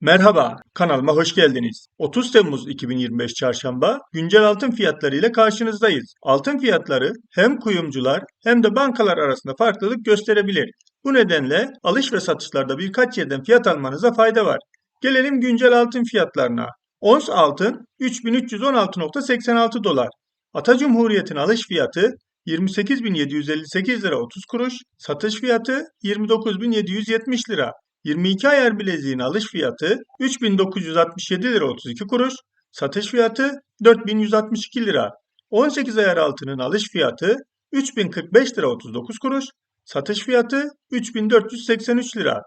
Merhaba, kanalıma hoş geldiniz. 30 Temmuz 2025 Çarşamba güncel altın fiyatları ile karşınızdayız. Altın fiyatları hem kuyumcular hem de bankalar arasında farklılık gösterebilir. Bu nedenle alış ve satışlarda birkaç yerden fiyat almanıza fayda var. Gelelim güncel altın fiyatlarına. Ons altın 3316.86 dolar. Ata Cumhuriyet'in alış fiyatı 28.758 lira 30 kuruş, satış fiyatı 29.770 lira. 22 ayar bileziğin alış fiyatı 3967 lira 32 kuruş, satış fiyatı 4162 lira. 18 ayar altının alış fiyatı 3045 lira 39 kuruş, satış fiyatı 3483 lira.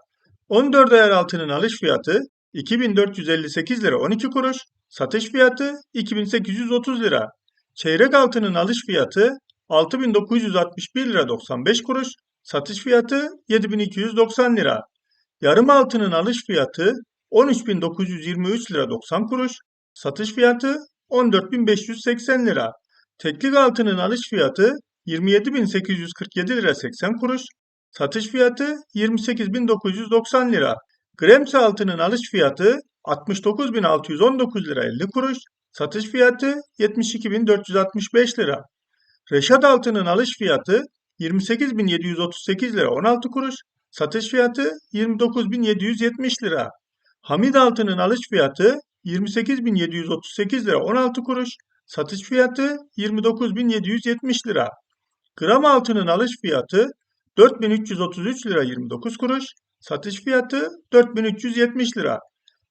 14 ayar altının alış fiyatı 2458 lira 12 kuruş, satış fiyatı 2830 lira. Çeyrek altının alış fiyatı 6961 lira 95 kuruş, satış fiyatı 7290 lira. Yarım altının alış fiyatı 13.923 lira 90 kuruş, satış fiyatı 14.580 lira. Teklik altının alış fiyatı 27.847 lira 80 kuruş, satış fiyatı 28.990 lira. Gremsi altının alış fiyatı 69.619 lira 50 kuruş, satış fiyatı 72.465 lira. Reşat altının alış fiyatı 28.738 lira 16 kuruş, satış fiyatı 29.770 lira. Hamid altının alış fiyatı 28.738 lira 16 kuruş, satış fiyatı 29.770 lira. Gram altının alış fiyatı 4333 lira 29 kuruş, satış fiyatı 4370 lira.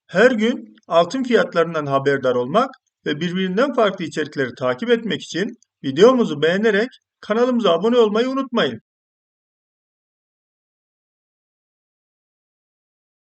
Her gün altın fiyatlarından haberdar olmak ve birbirinden farklı içerikleri takip etmek için videomuzu beğenerek kanalımıza abone olmayı unutmayın.